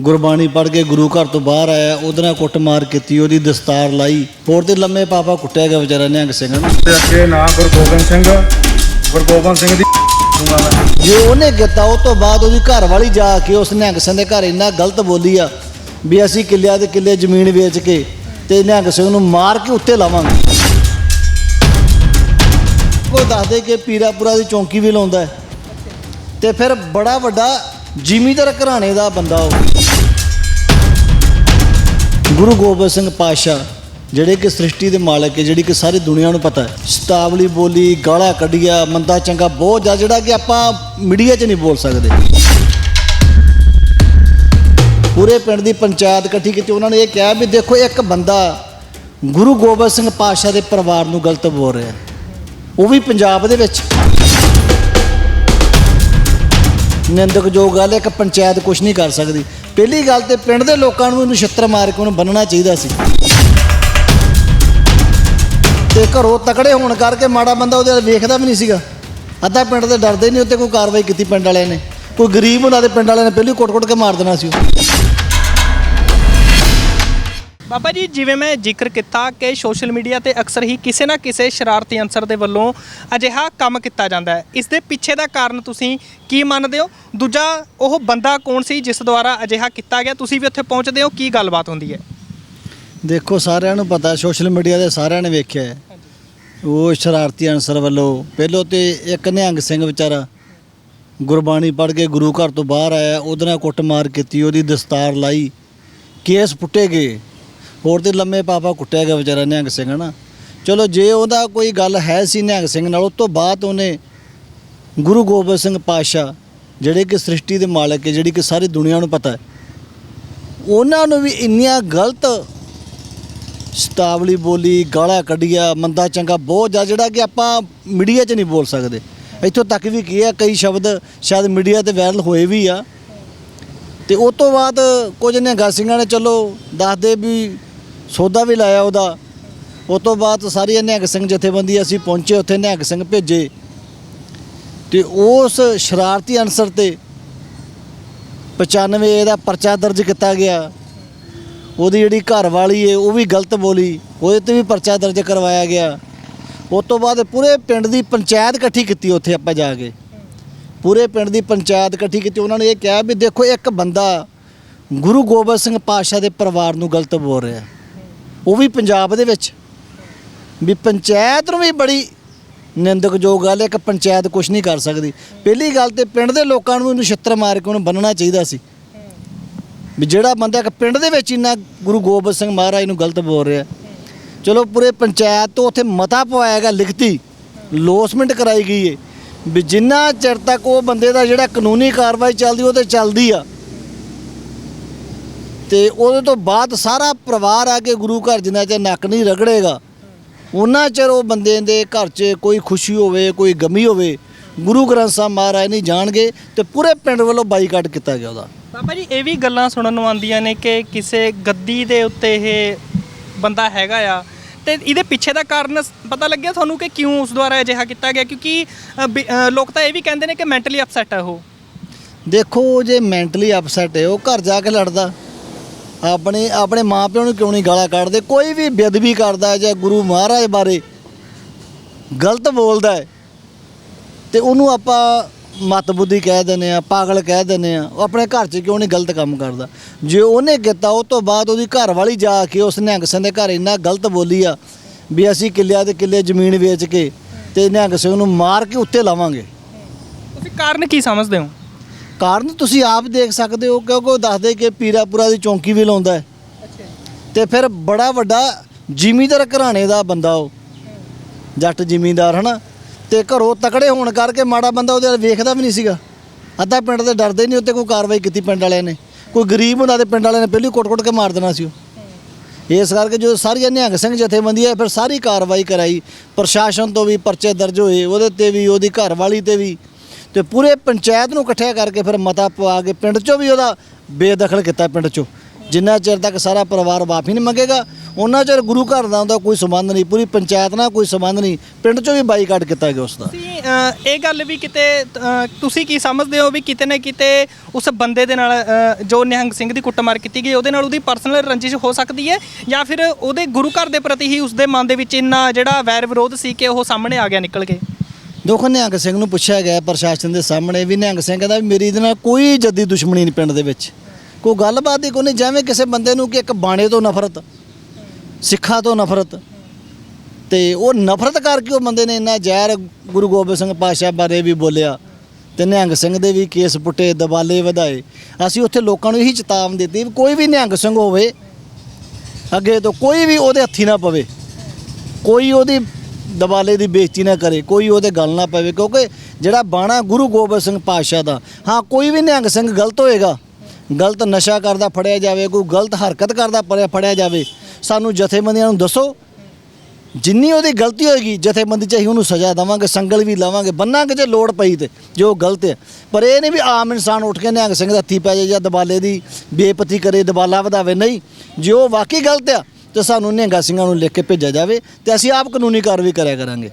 ਗੁਰਬਾਣੀ ਪੜ੍ਹ ਕੇ ਗੁਰੂ ਘਰ ਤੋਂ ਬਾਹਰ ਆਇਆ ਉਹਦੇ ਨਾਲ ਕੁੱਟਮਾਰ ਕੀਤੀ ਉਹਦੀ ਦਸਤਾਰ ਲਾਈ। ਹੋਰ ਤੇ ਲੰਮੇ ਪਾਪਾ ਕੁੱਟਿਆ ਗਿਆ ਵਿਚਾਰਾ ਨਿਹੰਗ ਸਿੰਘ ਨੂੰ। ਤੇ ਅੱਗੇ ਨਾਂ ਗੁਰਗੋਬਿੰਦ ਸਿੰਘ ਗੁਰਗੋਬਿੰਦ ਸਿੰਘ ਦੀ ਦੂੰਗਾ ਮੈਂ ਜੇ ਉਹਨੇ ਕੀਤਾ ਉਹ ਤੋਂ ਬਾਅਦ ਉਹਦੀ ਘਰ ਵਾਲੀ ਜਾ ਕੇ ਉਸ ਨਿਹੰਗ ਸਿੰਘ ਦੇ ਘਰ ਇੰਨਾ ਗਲਤ ਬੋਲੀ ਆ ਵੀ ਅਸੀਂ ਕਿੱਲਿਆਂ ਦੇ ਕਿੱਲੇ ਜ਼ਮੀਨ ਵੇਚ ਕੇ ਤੇ ਨਿਹੰਗ ਸਿੰਘ ਨੂੰ ਮਾਰ ਕੇ ਉੱਤੇ ਲਾਵਾਂਗੇ। ਉਹ ਦੱਸਦੇ ਕਿ ਪੀਰਾਪੁਰਾ ਦੀ ਚੌਂਕੀ ਵੀ ਲਾਉਂਦਾ ਹੈ। ਤੇ ਫਿਰ ਬੜਾ ਵੱਡਾ ਜ਼ਿਮੀਂਦਾਰ ਘਰਾਣੇ ਦਾ ਬੰਦਾ ਉਹ। ਗੁਰੂ ਗੋਬਿੰਦ ਸਿੰਘ ਪਾਤਸ਼ਾਹ, ਜਿਹੜੇ ਕਿ ਸ੍ਰਿਸ਼ਟੀ ਦੇ ਮਾਲਕ ਹੈ, ਜਿਹੜੀ ਕਿ ਸਾਰੀ ਦੁਨੀਆ ਨੂੰ ਪਤਾ ਹੈ, ਸਤਾਵਲੀ ਬੋਲੀ, ਗਾਲਾਂ ਕੱਢੀਆਂ, ਮੰਦਾ ਚੰਗਾ ਬਹੁਤ ਜ਼ਿਆਦਾ, ਜਿਹੜਾ ਕਿ ਆਪਾਂ ਮੀਡੀਆ 'ਚ ਨਹੀਂ ਬੋਲ ਸਕਦੇ। ਪੂਰੇ ਪਿੰਡ ਦੀ ਪੰਚਾਇਤ ਇਕੱਠੀ ਕੀਤੀ, ਉਹਨਾਂ ਨੇ ਇਹ ਕਿਹਾ ਵੀ ਦੇਖੋ, ਇੱਕ ਬੰਦਾ ਗੁਰੂ ਗੋਬਿੰਦ ਸਿੰਘ ਪਾਤਸ਼ਾਹ ਦੇ ਪਰਿਵਾਰ ਨੂੰ ਗਲਤ ਬੋਲ ਰਿਹਾ ਉਹ ਵੀ ਪੰਜਾਬ ਦੇ ਵਿੱਚ। ਨਿੰਦਕਯੋਗ ਗੱਲ ਹੈ, ਇੱਕ ਪੰਚਾਇਤ ਕੁਝ ਨਹੀਂ ਕਰ ਸਕਦੀ। ਪਹਿਲੀ ਗੱਲ ਤੇ ਪਿੰਡ ਦੇ ਲੋਕਾਂ ਨੂੰ ਇਹਨੂੰ ਛੱਤਰ ਮਾਰ ਕੇ ਉਹਨੂੰ ਬੰਨਣਾ ਚਾਹੀਦਾ ਸੀ। ਤੇ ਘਰੋਂ ਤਕੜੇ ਹੋਣ ਕਰਕੇ ਮਾੜਾ ਬੰਦਾ ਉਹਦੇ ਵੱਲ ਵੇਖਦਾ ਵੀ ਨਹੀਂ ਸੀਗਾ। ਅੱਧਾ ਪਿੰਡ ਦੇ ਡਰਦੇ ਨਹੀਂ, ਉੱਤੇ ਕੋਈ ਕਾਰਵਾਈ ਕੀਤੀ ਪਿੰਡ ਵਾਲਿਆਂ ਨੇ। ਕੋਈ ਗਰੀਬ ਹੁੰਦਾ ਤੇ ਪਿੰਡ ਵਾਲਿਆਂ ਨੇ ਪਹਿਲੀ ਕੁੱਟ-ਕੁੱਟ ਕੇ ਮਾਰ ਦੇਣਾ ਸੀ ਉਹ। ਬਾਬਾ ਜੀ, ਜਿਵੇਂ ਮੈਂ ਜ਼ਿਕਰ ਕੀਤਾ ਕਿ ਸੋਸ਼ਲ ਮੀਡੀਆ ਤੇ ਅਕਸਰ ਹੀ ਕਿਸੇ ਨਾ ਕਿਸੇ ਸ਼ਰਾਰਤੀ ਅਨਸਰ ਦੇ ਵੱਲੋਂ ਅਜਿਹਾ ਕੰਮ ਕੀਤਾ ਜਾਂਦਾ ਹੈ। ਇਸ ਦੇ ਪਿੱਛੇ ਦਾ ਕਾਰਨ ਤੁਸੀਂ ਕੀ ਮੰਨਦੇ ਹੋ? ਦੂਜਾ, ਉਹ ਬੰਦਾ ਕੌਣ ਸੀ ਜਿਸ ਦੁਆਰਾ ਅਜਿਹਾ ਕੀਤਾ ਗਿਆ? ਤੁਸੀਂ ਵੀ ਉੱਥੇ ਪਹੁੰਚਦੇ ਹੋ? ਕੀ ਗੱਲਬਾਤ ਹੁੰਦੀ ਹੈ? ਦੇਖੋ, ਸਾਰਿਆਂ ਨੂੰ ਪਤਾ, ਸੋਸ਼ਲ ਮੀਡੀਆ ਦੇ ਸਾਰਿਆਂ ਨੇ ਵੇਖਿਆ ਹੈ। ਉਹ ਸ਼ਰਾਰਤੀ ਅਨਸਰ ਵੱਲੋਂ, ਪਹਿਲੋਂ ਤੇ ਇੱਕ ਨਿਹੰਗ ਸਿੰਘ ਵਿਚਾਰਾ ਗੁਰਬਾਣੀ ਪੜ੍ਹ ਕੇ ਗੁਰੂ ਘਰ ਤੋਂ ਬਾਹਰ ਆਇਆ, ਉਹਦੇ ਨਾਲ ਕੁੱਟਮਾਰ ਕੀਤੀ, ਉਹਦੀ ਦਸਤਾਰ ਲਾਈ, ਕੇਸ ਪੁੱਟੇ ਗਏ। ਹੋਰ ਤੇ ਲੰਮੇ ਪਾਪਾ ਕੁੱਟਿਆ ਗਿਆ ਵਿਚਾਰਾ ਨਿਹੰਗ ਸਿੰਘ ਨਾ ਚਲੋ, ਜੇ ਉਹਦਾ ਕੋਈ ਗੱਲ ਹੈ ਸੀ ਨਿਹੰਗ ਸਿੰਘ ਨਾਲ, ਉਸ ਤੋਂ ਬਾਅਦ ਉਹਨੇ ਗੁਰੂ ਗੋਬਿੰਦ ਸਿੰਘ ਪਾਤਸ਼ਾਹ, ਜਿਹੜੇ ਕਿ ਸ੍ਰਿਸ਼ਟੀ ਦੇ ਮਾਲਕ ਹੈ, ਜਿਹੜੀ ਕਿ ਸਾਰੀ ਦੁਨੀਆ ਨੂੰ ਪਤਾ ਹੈ, ਉਹਨਾਂ ਨੂੰ ਵੀ ਇੰਨੀਆਂ ਗਲਤ ਸਤਾਵਲੀ ਬੋਲੀ, ਗਾਲਾਂ ਕੱਢੀਆਂ, ਮੰਦਾ ਚੰਗਾ ਬਹੁਤ ਜ਼ਿਆਦਾ ਜਿਹੜਾ ਕਿ ਆਪਾਂ ਮੀਡੀਆ 'ਚ ਨਹੀਂ ਬੋਲ ਸਕਦੇ। ਇੱਥੋਂ ਤੱਕ ਵੀ ਕੀ ਹੈ, ਕਈ ਸ਼ਬਦ ਸ਼ਾਇਦ ਮੀਡੀਆ ਤੇ ਵਾਇਰਲ ਹੋਏ ਵੀ ਆ। ਤੇ ਉਸ ਤੋਂ ਬਾਅਦ ਕੁਝ ਨਿਹੰਗਾ ਸਿੰਘਾਂ ਨੇ, ਚਲੋ, ਦੱਸਦੇ ਵੀ ਸੌਦਾ ਵੀ ਲਾਇਆ ਉਹਦਾ। ਉਸ ਤੋਂ ਬਾਅਦ ਸਾਰੀਆਂ ਨਿਹੰਗ ਸਿੰਘ ਜਥੇਬੰਦੀ ਅਸੀਂ ਪਹੁੰਚੇ, ਉੱਥੇ ਨਿਹੰਗ ਸਿੰਘ ਭੇਜੇ। ਤੇ ਉਸ ਸ਼ਰਾਰਤੀ ਅਨਸਰ ਤੇ 95 ਦਾ ਪਰਚਾ ਦਰਜ ਕੀਤਾ ਗਿਆ। ਉਹਦੀ ਜਿਹੜੀ ਘਰ ਵਾਲੀ ਏ, ਉਹ ਵੀ ਗਲਤ ਬੋਲੀ। ਉਹਦੇ ਤੇ ਵੀ ਪਰਚਾ ਦਰਜ ਕਰਵਾਇਆ ਗਿਆ। ਉਸ ਤੋਂ ਬਾਅਦ ਪੂਰੇ ਪਿੰਡ ਦੀ ਪੰਚਾਇਤ ਇਕੱਠੀ ਕੀਤੀ ਉੱਥੇ ਆਪਾਂ ਜਾ ਕੇ। ਪੂਰੇ ਪਿੰਡ ਦੀ ਪੰਚਾਇਤ ਇਕੱਠੀ ਕੀਤੀ। ਉਹਨਾਂ ਨੇ ਇਹ ਕਿਹਾ ਵੀ ਦੇਖੋ ਇੱਕ ਬੰਦਾ ਗੁਰੂ ਗੋਬਿੰਦ ਸਿੰਘ ਪਾਤਸ਼ਾਹ ਦੇ ਪਰਿਵਾਰ ਨੂੰ ਗਲਤ ਬੋਲ ਰਿਹਾ। ਉਹ ਵੀ ਪੰਜਾਬ ਦੇ ਵਿੱਚ। ਵੀ ਪੰਚਾਇਤ ਨੂੰ ਵੀ ਬੜੀ ਨਿੰਦਕਯੋਗ ਗੱਲ ਹੈ, ਇੱਕ ਪੰਚਾਇਤ ਕੁਝ ਨਹੀਂ ਕਰ ਸਕਦੀ। ਪਹਿਲੀ ਗੱਲ ਤੇ ਪਿੰਡ ਦੇ ਲੋਕਾਂ ਨੂੰ ਇਹਨੂੰ ਛਿੱਤਰ ਮਾਰ ਕੇ ਉਹਨੂੰ ਬੰਨਣਾ ਚਾਹੀਦਾ ਸੀ। ਵੀ ਜਿਹੜਾ ਬੰਦਾ ਇੱਕ ਪਿੰਡ ਦੇ ਵਿੱਚ ਇੰਨਾ ਗੁਰੂ ਗੋਬਿੰਦ ਸਿੰਘ ਮਹਾਰਾਜ ਨੂੰ ਗਲਤ ਬੋਲ ਰਿਹਾ। ਚਲੋ ਪੂਰੇ ਪੰਚਾਇਤ ਤੋਂ ਉੱਥੇ ਮਤਾ ਪਵਾਇਆ ਗਿਆ, ਲਿਖਤੀ। ਲੋਸਮੈਂਟ ਕਰਾਈ ਗਈ ਹੈ ਵੀ ਜਿੰਨਾ ਚਿਰ ਤੱਕ ਉਹ ਬੰਦੇ ਦਾ ਜਿਹੜਾ ਕਾਨੂੰਨੀ ਕਾਰਵਾਈ ਚੱਲਦੀ, ਉਹ ਤੇ ਚੱਲਦੀ ਆ। ਤੇ ਉਹਦੇ ਤੋਂ ਬਾਅਦ ਸਾਰਾ ਪਰਿਵਾਰ ਆ ਕੇ ਗੁਰੂ ਘਰ ਜਿੰਨਾ ਚਿਰ ਨੱਕ ਨਹੀਂ ਰਗੜੇਗਾ ਉਹਨਾਂ ਚਿਰ ਉਹ ਬੰਦੇ ਦੇ ਘਰ 'ਚ ਕੋਈ ਖੁਸ਼ੀ ਹੋਵੇ ਕੋਈ ਗਮੀ ਹੋਵੇ ਗੁਰੂ ਗ੍ਰੰਥ ਸਾਹਿਬ ਮਹਾਰਾਜ ਨਹੀਂ ਜਾਣਗੇ ਤੇ ਪੂਰੇ ਪਿੰਡ ਵੱਲੋਂ ਬਾਈਕਾਟ ਕੀਤਾ ਗਿਆ ਉਹਦਾ। ਬਾਬਾ ਜੀ ਇਹ ਵੀ ਗੱਲਾਂ ਸੁਣਨ ਨੂੰ ਆਉਂਦੀਆਂ ਨੇ ਕਿ ਕਿਸੇ ਗੱਦੀ ਦੇ ਉੱਤੇ ਇਹ ਬੰਦਾ ਹੈਗਾ ਆ। ਤੇ ਇਹਦੇ ਪਿੱਛੇ ਦਾ ਕਾਰਨ ਪਤਾ ਲੱਗਿਆ ਤੁਹਾਨੂੰ ਕਿ ਕਿਉਂ ਉਸ ਦੁਆਰਾ ਅਜਿਹਾ ਕੀਤਾ ਗਿਆ? ਕਿਉਂਕਿ ਲੋਕ ਤਾਂ ਇਹ ਵੀ ਕਹਿੰਦੇ ਨੇ ਕਿ ਮੈਂਟਲੀ ਅਪਸੈਟ ਹੈ ਉਹ। ਦੇਖੋ ਜੇ ਮੈਂਟਲੀ ਅਪਸੈਟ ਹੈ ਉਹ ਘਰ ਜਾ ਕੇ ਲੜਦਾ। ਆਪਣੇ ਆਪਣੇ ਮਾਪਿਆਂ ਨੂੰ ਕਿਉਂ ਨਹੀਂ ਗਾਲਾਂ ਕੱਢਦੇ? ਕੋਈ ਵੀ ਬੇਅਦਬੀ ਕਰਦਾ ਜਾਂ ਗੁਰੂ ਮਹਾਰਾਜ ਬਾਰੇ ਗਲਤ ਬੋਲਦਾ ਹੈ, ਤੇ ਉਹਨੂੰ ਆਪਾਂ ਮਤ ਬੁੱਧੀ ਕਹਿ ਦਿੰਦੇ ਆ ਪਾਗਲ ਕਹਿ ਦਿੰਦੇ ਆ ਉਹ ਆਪਣੇ ਘਰ 'ਚ ਕਿਉਂ ਨਹੀਂ ਗਲਤ ਕੰਮ ਕਰਦਾ? ਜੇ ਉਹਨੇ ਕੀਤਾ, ਉਹ ਤੋਂ ਬਾਅਦ ਉਹਦੀ ਘਰ ਵਾਲੀ ਜਾ ਕੇ ਉਸ ਨਿਹੰਗ ਸਿੰਘ ਦੇ ਘਰ ਇੰਨਾ ਗਲਤ ਬੋਲੀ ਆ ਵੀ ਅਸੀਂ ਕਿੱਲਿਆਂ ਦੇ ਕਿੱਲੇ ਜ਼ਮੀਨ ਵੇਚ ਕੇ ਤੇ ਨਿਹੰਗ ਸਿੰਘ ਨੂੰ ਮਾਰ ਕੇ ਉੱਤੇ ਲਾਵਾਂਗੇ। ਤੁਸੀਂ ਕਾਰਨ ਕੀ ਸਮਝਦੇ ਹੋ? ਕਾਰਨ ਤੁਸੀਂ ਆਪ ਦੇਖ ਸਕਦੇ ਹੋ ਕਿਉਂਕਿ ਉਹ ਦੱਸਦੇ ਕਿ ਪੀਰਾਪੁਰਾ ਦੀ ਚੌਂਕੀ ਵੀ ਲਾਉਂਦਾ ਹੈ। ਤੇ ਫਿਰ ਬੜਾ ਵੱਡਾ ਜ਼ਿਮੀਂਦਾਰ ਘਰਾਣੇ ਦਾ ਬੰਦਾ ਉਹ। ਜੱਟ ਜ਼ਿਮੀਂਦਾਰ ਹਨਾ? ਤੇ ਘਰੋਂ ਤਕੜੇ ਹੋਣ ਕਰਕੇ ਮਾੜਾ ਬੰਦਾ ਉਹਦੇ ਵੱਲ ਵੇਖਦਾ ਵੀ ਨਹੀਂ ਸੀਗਾ। ਅੱਧਾ ਪਿੰਡ ਦੇ ਡਰਦੇ ਨਹੀਂ ਉੱਤੇ ਕੋਈ ਕਾਰਵਾਈ ਕੀਤੀ ਪਿੰਡ ਵਾਲਿਆਂ ਨੇ। ਕੋਈ ਗਰੀਬ ਹੁੰਦਾ ਤੇ ਪਿੰਡ ਵਾਲਿਆਂ ਨੇ ਪਹਿਲੀ ਕੁੱਟ-ਕੁੱਟ ਕੇ ਮਾਰ ਦੇਣਾ ਸੀ ਉਹ। ਇਸ ਕਰਕੇ ਜਦੋਂ ਸਾਰੀਆਂ ਨਿਹੰਗ ਸਿੰਘ ਜਥੇਬੰਦੀਆਂ ਫਿਰ ਸਾਰੀ ਕਾਰਵਾਈ ਕਰਾਈ। ਪ੍ਰਸ਼ਾਸਨ ਤੋਂ ਵੀ ਪਰਚੇ ਦਰਜ ਹੋਏ ਉਹਦੇ ਤੇ ਵੀ ਉਹਦੀ ਘਰ ਵਾਲੀ ਤੇ ਵੀ। ਤੇ ਪੂਰੇ ਪੰਚਾਇਤ ਨੂੰ ਇਕੱਠਿਆ ਕਰਕੇ ਫਿਰ ਮਤਾ ਪਵਾ ਕੇ ਪਿੰਡ ਚੋਂ ਵੀ ਉਹਦਾ ਬੇਦਖਲ ਕੀਤਾ ਪਿੰਡ ਚੋਂ। ਜਿੰਨਾ ਚਿਰ ਤੱਕ ਸਾਰਾ ਪਰਿਵਾਰ ਮਾਫੀ ਨਹੀਂ ਮੰਗੇਗਾ ਉਹਨਾਂ ਚਿਰ ਗੁਰੂ ਘਰ ਦਾ ਉਹਦਾ ਕੋਈ ਸੰਬੰਧ ਨਹੀਂ ਪੂਰੀ ਪੰਚਾਇਤ ਨਾਲ ਕੋਈ ਸੰਬੰਧ ਨਹੀਂ ਪਿੰਡ ਚੋਂ ਵੀ ਬਾਈਕਾਟ ਕੀਤਾ ਗਿਆ ਉਸ ਦਾ ਤੁਸੀਂ ਅ, ਇਹ ਗੱਲ ਵੀ ਕਿਤੇ ਅ, ਤੁਸੀਂ ਕੀ ਸਮਝਦੇ ਹੋ ਵੀ ਕਿਤੇ ਨਾ ਕਿਤੇ ਉਸ ਬੰਦੇ ਦੇ ਨਾਲ ਅ, ਜੋ ਨਿਹੰਗ ਸਿੰਘ ਦੀ ਕੁੱਟਮਾਰ ਕੀਤੀ ਗਈ ਉਹਦੇ ਨਾਲ ਉਹਦੀ ਪਰਸਨਲ ਰੰਜਿਸ਼ ਹੋ ਸਕਦੀ ਹੈ? ਜਾਂ ਫਿਰ ਉਹਦੇ ਗੁਰੂ ਘਰ ਦੇ ਪ੍ਰਤੀ ਹੀ ਉਸਦੇ ਮਨ ਦੇ ਵਿੱਚ ਇੰਨਾ ਜਿਹੜਾ ਵੈਰ ਵਿਰੋਧ ਸੀ ਕਿ ਉਹ ਸਾਹਮਣੇ ਆ ਗਿਆ ਨਿਕਲ ਕੇ? ਦੇਖੋ ਨਿਹੰਗ ਸਿੰਘ ਨੂੰ ਪੁੱਛਿਆ ਗਿਆ ਪ੍ਰਸ਼ਾਸਨ ਦੇ ਸਾਹਮਣੇ ਵੀ ਨਿਹੰਗ ਸਿੰਘ ਕਹਿੰਦਾ ਵੀ ਮੇਰੀ ਇਹਦੇ ਨਾਲ ਕੋਈ ਜੱਦੀ ਦੁਸ਼ਮਣੀ ਨਹੀਂ ਪਿੰਡ ਦੇ ਵਿੱਚ। ਕੋਈ ਗੱਲਬਾਤ ਹੀ ਕੋਈ ਨਹੀਂ, ਜਿਵੇਂ ਕਿਸੇ ਬੰਦੇ ਨੂੰ ਕਿ ਇੱਕ ਬਾਣੇ ਤੋਂ ਨਫ਼ਰਤ, ਸਿੱਖਾਂ ਤੋਂ ਨਫ਼ਰਤ, ਤੇ ਉਹ ਨਫ਼ਰਤ ਕਰਕੇ ਉਹ ਬੰਦੇ ਨੇ ਇੰਨਾ ਜ਼ਹਿਰ ਗੁਰੂ ਗੋਬਿੰਦ ਸਿੰਘ ਪਾਤਸ਼ਾਹ ਬਾਰੇ ਵੀ ਬੋਲਿਆ ਤੇ ਨਿਹੰਗ ਸਿੰਘ ਦੇ ਵੀ ਕੇਸ ਪੁੱਟੇ, ਦਬਾਲੇ ਵਧਾਏ। ਅਸੀਂ ਉੱਥੇ ਲੋਕਾਂ ਨੂੰ ਇਹੀ ਚੇਤਾਵਨੀ ਦਿੱਤੀ ਵੀ ਕੋਈ ਵੀ ਨਿਹੰਗ ਸਿੰਘ ਹੋਵੇ, ਅੱਗੇ ਤੋਂ ਕੋਈ ਵੀ ਉਹਦੇ ਹੱਥੀ ਨਾ ਪਵੇ, ਕੋਈ ਉਹਦੀ ਦਬਾਲੇ ਦੀ ਬੇਇੱਜ਼ਤੀ ਨਾ ਕਰੇ, ਕੋਈ ਉਹਦੇ ਗੱਲ ਨਾ ਪਵੇ, ਕਿਉਂਕਿ ਜਿਹੜਾ ਬਾਣਾ ਗੁਰੂ ਗੋਬਿੰਦ ਸਿੰਘ ਪਾਤਸ਼ਾਹ ਦਾ, ਹਾਂ, ਕੋਈ ਵੀ ਨਿਹੰਗ ਸਿੰਘ ਗਲਤ ਹੋਏਗਾ, ਗਲਤ ਨਸ਼ਾ ਕਰਦਾ ਫੜਿਆ ਜਾਵੇ, ਕੋਈ ਗਲਤ ਹਰਕਤ ਕਰਦਾ ਫੜਿਆ ਫੜਿਆ ਜਾਵੇ, ਸਾਨੂੰ ਜਥੇਬੰਦੀਆਂ ਨੂੰ ਦੱਸੋ, ਜਿੰਨੀ ਉਹਦੀ ਗਲਤੀ ਹੋਏਗੀ, ਜਥੇਬੰਦੀ ਚ ਅਸੀਂ ਉਹਨੂੰ ਸਜ਼ਾ ਦੇਵਾਂਗੇ, ਸੰਗਲ ਵੀ ਲਾਵਾਂਗੇ ਬੰਨਾਂਗੇ ਜੇ ਲੋੜ ਪਈ ਤੇ, ਜੋ ਗਲਤ ਹੈ। ਪਰ ਇਹ ਨਹੀਂ ਵੀ ਆਮ ਇਨਸਾਨ ਉੱਠ ਕੇ ਨਿਹੰਗ ਸਿੰਘ ਦਾ ਹੱਥੀ ਪੈ ਜਾਏ ਜਾਂ ਦਬਾਲੇ ਦੀ ਬੇਪਤੀ ਕਰੇ ਦਬਾਲਾ ਵਧਾਵੇ, ਨਹੀਂ, ਜੇ ਉਹ ਵਾਕਈ ਗਲਤ ਆ ਤੇ ਸਾਨੂੰ ਨਿਹੰਗਾ ਸਿੰਘਾਂ ਨੂੰ ਲਿਖ ਕੇ ਭੇਜਿਆ ਜਾਵੇ ਤੇ ਅਸੀਂ ਆਪ ਕਾਨੂੰਨੀ ਕਾਰਵਾਈ ਕਰਿਆ ਕਰਾਂਗੇ।